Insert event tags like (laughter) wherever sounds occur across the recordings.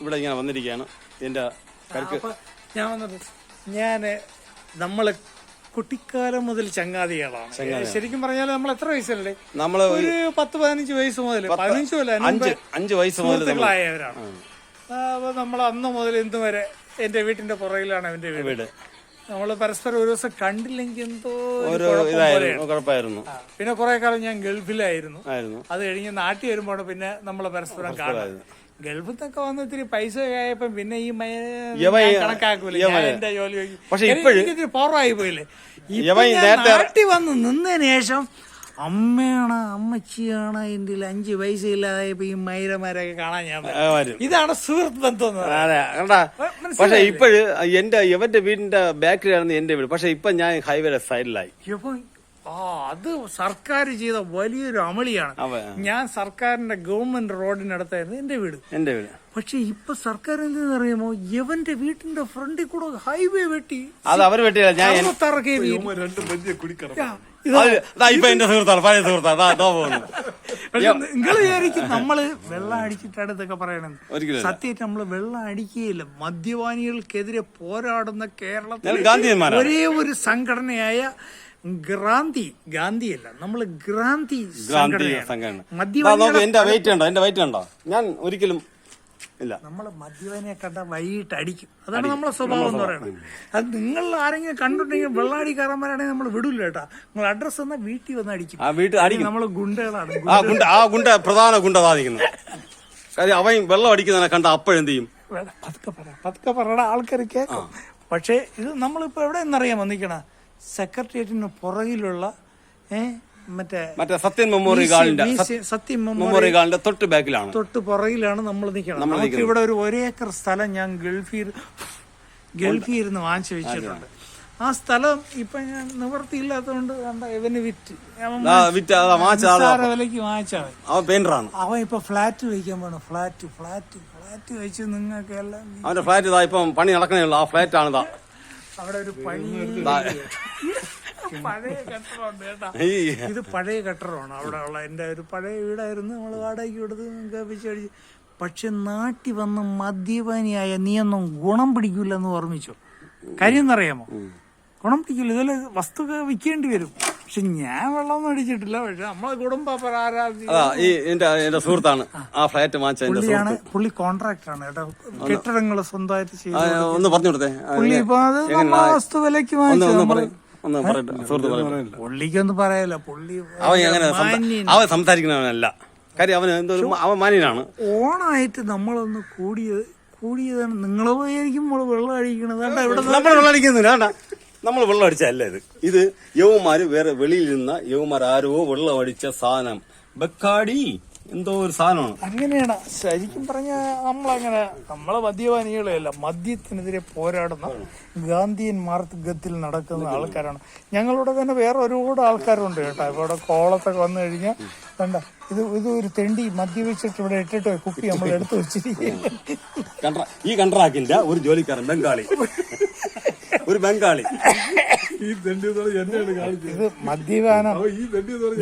ഇവിടെ ഇങ്ങനെ വന്നിരിക്കുകയാണ്. എന്റെ കരുക്ക് ഞാൻ വന്നത് ഞാൻ നമ്മൾ കുട്ടിക്കാലം മുതൽ ചങ്ങാതികളാണ്. ശരിക്കും പറഞ്ഞാൽ നമ്മൾ എത്ര വയസ്സല്ലേ നമ്മൾ ഒരു പത്ത് പതിനഞ്ച് വയസ്സ് മുതൽ പതിനഞ്ച് മുതൽ അഞ്ച് വയസ്സ് മുതൽ നമ്മൾ അപ്പൊ നമ്മൾ അന്ന് മുതൽ ഇന്ന് വരെ എന്റെ വീട്ടിന്റെ പുറകിലാണ് അവന്റെ വീട്. നമ്മൾ പരസ്പരം ഒരു ദിവസം കണ്ടില്ലെങ്കിൽ എന്തോ ഒരു ഇതായിരുന്നു കുഴപ്പമായിരുന്നു. പിന്നെ കുറെ കാലം ഞാൻ ഗൾഫിലായിരുന്നു. അത് കഴിഞ്ഞ് നാട്ടിൽ വരുമ്പോൾ പിന്നെ നമ്മൾ പരസ്പരം കാണാം ഗൾഫിൽ നിന്നൊക്കെ വന്ന് ഇത്തിരി പൈസ ആയപ്പോ പിന്നെ ഈ കണക്കാക്കൂല. എന്റെ ജോലി. പക്ഷെ ഇപ്പഴ് പവറായി പോയില്ലേ? നേരത്തെ- നാട്ടിൽ വന്ന് നിന്നതിന് ശേഷം അമ്മയാണ് അമ്മച്ചിയാണ് എന്റെ അഞ്ച് പൈസ ഇല്ലാതായപ്പോ ഈ മൈരമാരൊക്കെ കാണാൻ ഞാൻ വരും. ഇതാണ് സുഹൃത്ത് ബന്ധം എന്ന് പറയുന്നത്. അതെ കണ്ടാ? പക്ഷെ ഇപ്പോഴ് എന്റെ ഇവന്റെ വീടിന്റെ ബാക്കിലായിരുന്നു എന്റെ വീട് പക്ഷെ ഇപ്പൊ ഞാൻ ഹൈവേ സൈഡിലായി ആ അത് സർക്കാർ ചെയ്ത വലിയൊരു അമളിയാണ്. ഞാൻ സർക്കാരിന്റെ ഗവൺമെന്റ് റോഡിനടുത്തായിരുന്നു എന്റെ വീട്. എന്റെ വീട്. പക്ഷെ ഇപ്പൊ സർക്കാർ എന്തെന്നറിയാമോ? യവന്റെ വീട്ടിന്റെ ഫ്രണ്ടിൽ കൂടെ ഹൈവേ വെട്ടി അത് അവർ വെട്ടിയില്ല ഞാൻ നിങ്ങൾ വിചാരിക്കും നമ്മൾ വെള്ളം അടിച്ചിട്ടാണ് ഇതൊക്കെ പറയണത്. സത്യമായിട്ട് നമ്മൾ വെള്ളം അടിക്കുകയില്ല. മദ്യപാനികൾക്കെതിരെ പോരാടുന്ന കേരളത്തിൽ ഒരേ ഒരു സംഘടനയായ ഗ്രാന്തി ഗാന്ധിയല്ല. ഗ്രാന്തി ഗാന്ധി സംഘടനയാണ്. സംഘടന. ദാ മദ്യപാനികളെ എന്റെ വെയിറ്റ് ഉണ്ടോ? എന്റെ വെയിറ്റ് ഉണ്ടോ? ഞാൻ ഒരിക്കലും ഇല്ല. നമ്മൾ മദ്യപാനിയെ കണ്ട വൈകിട്ട് അടിക്കും. അതാണ് നമ്മളെ സ്വഭാവം എന്ന് പറയുന്നത് അത് നിങ്ങൾ ആരെങ്കിലും കണ്ടിട്ടുണ്ടെങ്കിൽ വെള്ളാടിക്കാരന്മാരാണെങ്കിൽ നമ്മൾ വിടില്ല കേട്ടാ. നിങ്ങൾ അഡ്രസ് എന്നാ വീട്ടിൽ വന്ന് അടിക്കും. നമ്മൾ ഗുണ്ടകളാണ്. ആ ഗുണ്ട പ്രധാന ഗുണ്ട ബാധിക്കുന്നത്. കാര്യം അവൻ വെള്ളം അടിക്കുന്നതിനെ കണ്ട അപ്പോഴെന്ത് ചെയ്യും? പതുക്കെ പറ. പതുക്കെ പറയണ ആൾക്കാർ കേൾക്കും പക്ഷേ ഇത് നമ്മളിപ്പോ എവിടെ എന്നറിയാൻ വന്നിക്കണ? സെക്രട്ടേറിയറ്റിന് പുറകിലുള്ള ഏ മറ്റേ മറ്റേ സത്യൻ മെമ്മോറിയൽ സത്യം മെമ്മോറിയൽ തൊട്ട് ബാക്കിലാണ്. തൊട്ട് പുറകിലാണ് നമ്മൾ നിൽക്കുന്നത്. നമുക്ക് ഇവിടെ ഒരു ഒരേക്കർ സ്ഥലം ഞാൻ ഗൾഫിൽ ഗൾഫിൽ ഇരുന്ന് വാങ്ങിച്ചു വെച്ചിട്ടുണ്ട്. ആ സ്ഥലം ഇപ്പൊ ഞാൻ നിവർത്തിയില്ലാത്തതുകൊണ്ട് കണ്ട ഇവന് വിറ്റ്. വിലക്ക് വാങ്ങിച്ചാൽ അവൻ. ഇപ്പൊ ഫ്ലാറ്റ് വയ്ക്കാൻ പോണു. ഫ്ലാറ്റ് ഫ്ലാറ്റ് ഫ്ലാറ്റ് വെച്ച് നിങ്ങൾക്ക് എല്ലാം അവന്റെ ഫ്ലാറ്റ് ഇതാ ഇപ്പം പണി നടക്കണേ ഉള്ളൂ. ആ ഫ്ലാറ്റ് ആണ് അവിടെ ഒരു പഴയ കേട്ടാ. ഇത് പഴയ കെട്ടറാണ് അവിടെ ഉള്ള എന്റെ ഒരു പഴയ വീടായിരുന്നു നമ്മൾ വാടകയ്ക്ക് കൊടുത്ത് കപ്പിച്ചടിച്ച് പക്ഷെ നാട്ടി വന്ന് മദ്യപാനിയായ നീയൊന്നും ഗുണം പിടിക്കില്ലെന്ന് ഓർമ്മിച്ചു? കാര്യം എന്നറിയാമോ ഗുണം പിടിക്കില്ല ഇതിൽ വസ്തു വിൽക്കേണ്ടി വരും. പക്ഷെ ഞാൻ വെള്ളം അടിച്ചിട്ടില്ല പക്ഷെ നമ്മളെ കുടുംബ അതാ ഈ എന്റെ എന്റെ സുഹൃത്താണ്. ആ. ഫ്ലാറ്റ് വാങ്ങിച്ച എന്റെ പുള്ളിയാണ് പുള്ളി കോൺട്രാക്ടറാണ് കേട്ടോ കെട്ടിടങ്ങൾ സ്വന്തമായിട്ട് ആ, ചെയ്തു ഒന്ന് പറഞ്ഞു കൊടുത്തേ. ആ, പുള്ളി ഇപ്പൊ അത് നമ്മളെ വസ്തു വിലക്ക് ഒന്ന് വാങ്ങിച്ചു. ഒന്ന് നമ്മൾ പറയും ഒന്ന് പറയട്ടെ സുഹൃത്ത് പറയട്ടെ പുള്ളിക്കൊന്നും പറയല്ല. പുള്ളി അവൻ അങ്ങനെ സംസാ- മാന്യൻ. അവൻ സംസാരിക്കുന്നവനല്ല. കാര്യം അവന് എന്തോ ഒരു അവൻ മാന്യനാണ്. ഓണായിട്ട് നമ്മളൊന്ന് കൂടിയത് കൂടിയതാണ്. നിങ്ങൾ പോയിരിക്കും നമ്മൾ വെള്ളം അഴിക്കണത്. കണ്ട ഇവിടെ നമ്മൾ വെള്ളം അടിക്കുന്നില്ല വേണ്ട നമ്മൾ വെള്ളം അടിച്ചല്ല ഇത്? ഇത് യവന്മാര് വേറെ വെളിയിൽ നിന്ന യവന്മാർ ആരോ വെള്ളം അടിച്ച സാധനം. ബക്കാടി എന്തോ ഒരു സാധനമാണ്. അങ്ങനെയാണ്. ശരിക്കും പറഞ്ഞ നമ്മളങ്ങനെ നമ്മളെ മദ്യപാനികളെയല്ല മദ്യത്തിനെതിരെ പോരാടുന്ന ഗാന്ധിയൻ മാർഗത്തിൽ നടക്കുന്ന ആൾക്കാരാണ്. ഞങ്ങളുടെ തന്നെ വേറെ ഒരുപാട് ആൾക്കാരുണ്ട് കേട്ടോ. ഇപ്പൊ ഇവിടെ കോളത്തൊക്കെ വന്നു കഴിഞ്ഞാൽ കണ്ട ഇത് ഇത് ഒരു തെണ്ടി മദ്യപിച്ചിട്ട് ഇവിടെ ഇട്ടിട്ട് കുപ്പി നമ്മൾ എടുത്തു വെച്ചിരിക്കുകയാണ്. കണ്ട്ര ഈ കണ്ട്രാക്കിന്റെ ഒരു ജോലിക്കാരൻ ബംഗാളി. ഒരു ബംഗാളി. ഇത് മദ്യപാനം.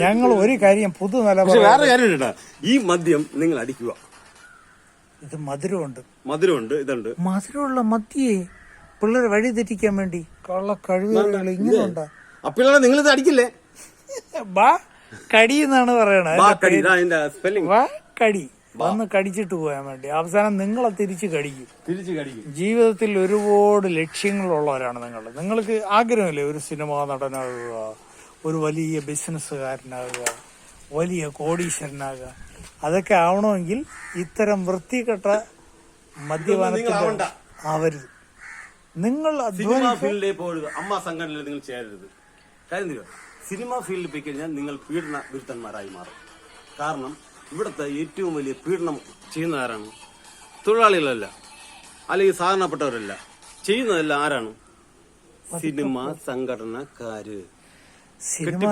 ഞങ്ങൾ ഒരു കാര്യം പുതു പക്ഷെ നിലപാട് വേറെ കാര്യം കേട്ടാ. ഈ മദ്യം നിങ്ങൾ അടിക്കുക. ഇത് മധുരമുണ്ട്. മധുരമുണ്ട് ഇതുണ്ട്. മധുരമുള്ള മദ്യേ. പിള്ളേരെ വഴി തെറ്റിക്കാൻ വേണ്ടി കള്ള കഴിവുകൾ ഇങ്ങനെയുണ്ടാ. അപ്പിള്ളേ നിങ്ങൾ ഇത് അടിക്കില്ലേ? ബാ കടി എന്നാണ് പറയണത്. ഇതാ അതിന്റെ സ്പെല്ലിംഗ് വാ കടി. വന്ന് കടിച്ചിട്ട് പോയാൻ വേണ്ടി അവസാനം നിങ്ങളെ തിരിച്ചു കടിക്കും. തിരിച്ചു കടിക്കും. ജീവിതത്തിൽ ഒരുപാട് ലക്ഷ്യങ്ങളുള്ളവരാണ് നിങ്ങൾ. നിങ്ങൾക്ക് ആഗ്രഹമില്ലേ ഒരു സിനിമ നടനാകുക ഒരു വലിയ ബിസിനസ്സുകാരനാകുക വലിയ കോടീശ്വരനാകുക? അതൊക്കെ ആവണമെങ്കിൽ ഇത്തരം വൃത്തികെട്ട മദ്യപാനത്തിൽ ആവരുത്. നിങ്ങൾ സിനിമ ഫീൽഡിൽ പോകരുത് അമ്മ സംഘടനയിൽ നിങ്ങൾ ചേരരുത്. കാര്യം? സിനിമ ഫീൽഡിൽ പോയി കഴിഞ്ഞാൽ നിങ്ങൾ പീഡന വിരുദ്ധന്മാരായി മാറും. കാരണം ഇവിടുത്തെ ഏറ്റവും വലിയ പീഡനം ചെയ്യുന്ന ആരാണ് തൊഴിലാളികളല്ല അല്ലെങ്കിൽ സാധാരണപ്പെട്ടവരല്ല. ചെയ്യുന്നതല്ല ആരാണ്? സിനിമ സംഘടനക്കാര്. സിനിമ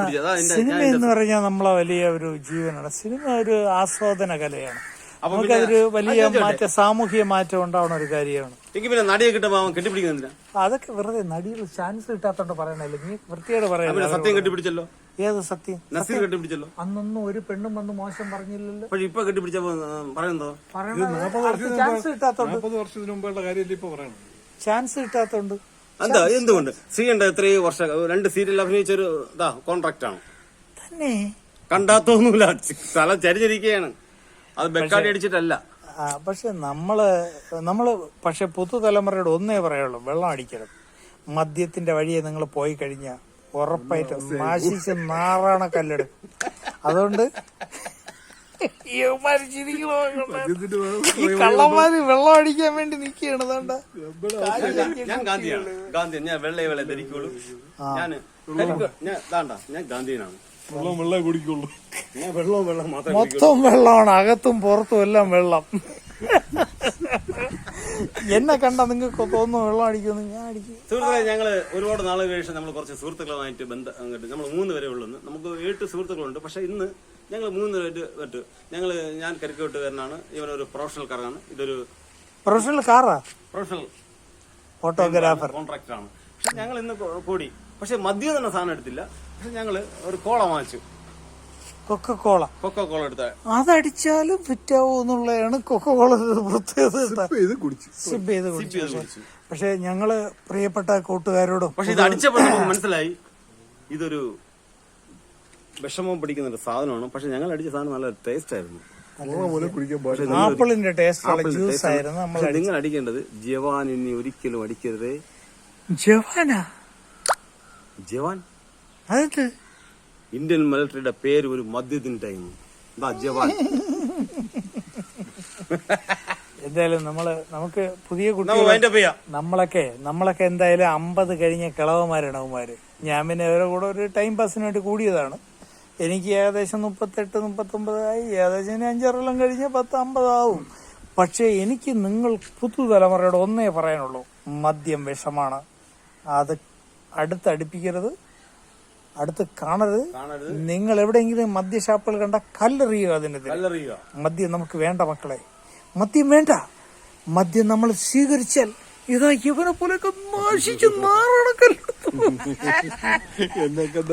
എന്ന് പറഞ്ഞാൽ നമ്മളെ വലിയ ഒരു ജീവനാണ്. സിനിമ ഒരു ആസ്വാദന കലയാണ്. നമുക്കതൊരു വലിയ മാറ്റ സാമൂഹിക മാറ്റം ഉണ്ടാവുന്ന ഒരു കാര്യമാണ്. എനിക്ക് പിന്നെ നടിയെ കെട്ടിപ്പിടിക്കുന്നില്ല അതൊക്കെ വെറുതെ നടികൾ ചാൻസ് കിട്ടാത്തോണ്ട് പറയണല്ലേ? നീ വൃത്തിയോട് പറയാം സത്യം കെട്ടിപ്പിടിച്ചല്ലോ? ഏത് സത്യം? നസീർ കെട്ടിപ്പിടിച്ചല്ലോ അന്നൊന്നും ഒരു പെണ്ണും വന്ന് മോശം പറഞ്ഞില്ലല്ലോ. പക്ഷെ ഇപ്പൊ കെട്ടിപ്പിടിച്ച പറയുന്നതോ? ചാൻസ് കിട്ടാത്തോണ്ട്? നാൽപ്പത് വർഷത്തിന് മുമ്പുള്ള കാര്യമല്ലേ ഇപ്പൊ പറയണം ചാൻസ് കിട്ടാത്തോണ്ട്? എന്താ എന്തുകൊണ്ട്? ശ്രീകണ്ഠ എത്രയും വർഷം രണ്ട് സീരിയൽ അഭിനയിച്ച ഒരു ഇതാ കോൺട്രാക്ട് ആണ്. തന്നെ? കണ്ടാത്തൊന്നുമില്ല. സ്ഥലം ചരിചരിക്കുകയാണ് അത് ബെക്കാടി അടിച്ചിട്ടല്ല. പക്ഷെ നമ്മൾ നമ്മൾ പക്ഷെ പുതുതലമുറയോട് ഒന്നേ പറയുള്ളൂ വെള്ളം അടിക്കരുത് മദ്യത്തിന്റെ വഴിയെ നിങ്ങൾ പോയി കഴിഞ്ഞാൽ ഉറപ്പായിട്ടും. മാശിച്ച് നാറാണ കല്ലട്. അതുകൊണ്ട് ഈ കള്ളന്മാര് വെള്ളം അടിക്കാൻ വേണ്ടി നിക്കുകയാണ് ഞാൻ ഗാന്ധിയാണ്. ഗാന്ധി ഞാൻ വെള്ളയെ വെള്ള ധരിക്കുള്ളൂ. ഞാൻ ഞാൻ ദാണ്ട ഞാൻ ഗാന്ധിയനാണ് വെള്ളം വെള്ളം കുടിക്കുള്ളൂ. ഞാൻ വെള്ളവും വെള്ളം മാത്രമേ മൊത്തം വെള്ളമാണ് അകത്തും പുറത്തും എല്ലാം വെള്ളം. എന്നെ കണ്ട നിങ്ങൾക്ക് തോന്നുന്നു വെള്ളം അടിക്കുന്നു ഞാൻ അടിക്കും. സുഹൃത്തുക്കളെ ഞങ്ങൾ ഒരുപാട് നാൾ കഴിച്ച് നമ്മൾ കുറച്ച് സുഹൃത്തുക്കളുമായിട്ട് ബന്ധം നമ്മൾ മൂന്ന് പേരെ ഉള്ളു നമുക്ക് എട്ട് സുഹൃത്തുക്കളുണ്ട്. പക്ഷെ ഇന്ന് ഞങ്ങൾ മൂന്ന് പേര് പറ്റു ഞങ്ങൾ ഞാൻ കരിക്കോട്ടുകാരനാണ്. ഇവനൊരു പ്രൊഫഷണൽ കാറാണ് ഇതൊരു പ്രൊഫഷണൽ കാറാ പ്രൊഫഷണൽ ഫോട്ടോഗ്രാഫർ കോൺട്രാക്ടർ ആണ്. പക്ഷെ ഞങ്ങൾ ഇന്ന് കൂടി. പക്ഷെ മദ്യം തന്നെ സാധനം എടുത്തില്ല. പക്ഷെ ഞങ്ങൾ ഒരു കോള വാങ്ങിച്ചു. കൊക്കക്കോള. കൊക്കോള കോള എടുത്ത. അതടിച്ചാലും ഫിറ്റാവൂ എന്നുള്ളതാണ് കൊക്കക്കോള പ്രത്യേകത. ഇത് കുടിച്ചു. സിപ്പ് ചെയ്ത് കുടിച്ചു. ചെയ്ത് കുടിച്ചു. പക്ഷെ ഞങ്ങൾ പ്രിയപ്പെട്ട കൂട്ടുകാരോടും പക്ഷെ ഇത് അടിച്ചപ്പോൾ മനസ്സിലായി. ഇതൊരു വിഷമം പിടിക്കുന്ന ഒരു സാധനമാണ്. പക്ഷെ ഞങ്ങൾ അടിച്ച സാധനം നല്ല ടേസ്റ്റ് ആയിരുന്നു. ആപ്പിളിന്റെ ടേസ്റ്റ് ഉള്ള ജ്യൂസ് ആയിരുന്നു നമ്മൾ നിങ്ങൾ അടിക്കേണ്ടത് ജവാൻ ഇനി ഒരിക്കലും അടിക്കരുത്. ജവാനാ? ജവാൻ? അതെന്ത്? ഇന്ത്യൻ മിലിറ്ററിയുടെ പേര് ഒരു മദ്യത്തിന് ടൈം എന്താ ജവാൻ. എന്തായാലും നമ്മൾ നമുക്ക് പുതിയ കുട്ടികൾ നമ്മളൊക്കെ നമ്മളൊക്കെ എന്തായാലും അമ്പത് കഴിഞ്ഞ കിളവന്മാരാണ് അവന്മാര് ഞാൻ പിന്നെ അവരുടെ കൂടെ ഒരു ടൈം പാസിന് വേണ്ടി കൂടിയതാണ്. എനിക്ക് ഏകദേശം മുപ്പത്തെട്ട് മുപ്പത്തൊമ്പതായി ഏകദേശം ഇനി അഞ്ചാറെല്ലാം കഴിഞ്ഞ പത്ത് അമ്പതാവും പക്ഷേ എനിക്ക് നിങ്ങൾ പുതുതലമുറയോട് ഒന്നേ പറയാനുള്ളൂ. മദ്യം വിഷമാണ്. അത് അടുത്തടുപ്പിക്കരുത്. അടുത്ത് കാണരുത്. നിങ്ങൾ എവിടെയെങ്കിലും മദ്യഷാപ്പുകൾ കണ്ട കല്ലെറിയുക അതിനെതിരെ മദ്യം നമുക്ക് വേണ്ട മക്കളെ. മദ്യം വേണ്ട. മദ്യം നമ്മൾ സ്വീകരിച്ചാൽ ഇതാ ഇവനെ പോലെയൊക്കെ നാശിച്ചു (laughs) നാറണക്കല്ലോ എന്നൊക്കെ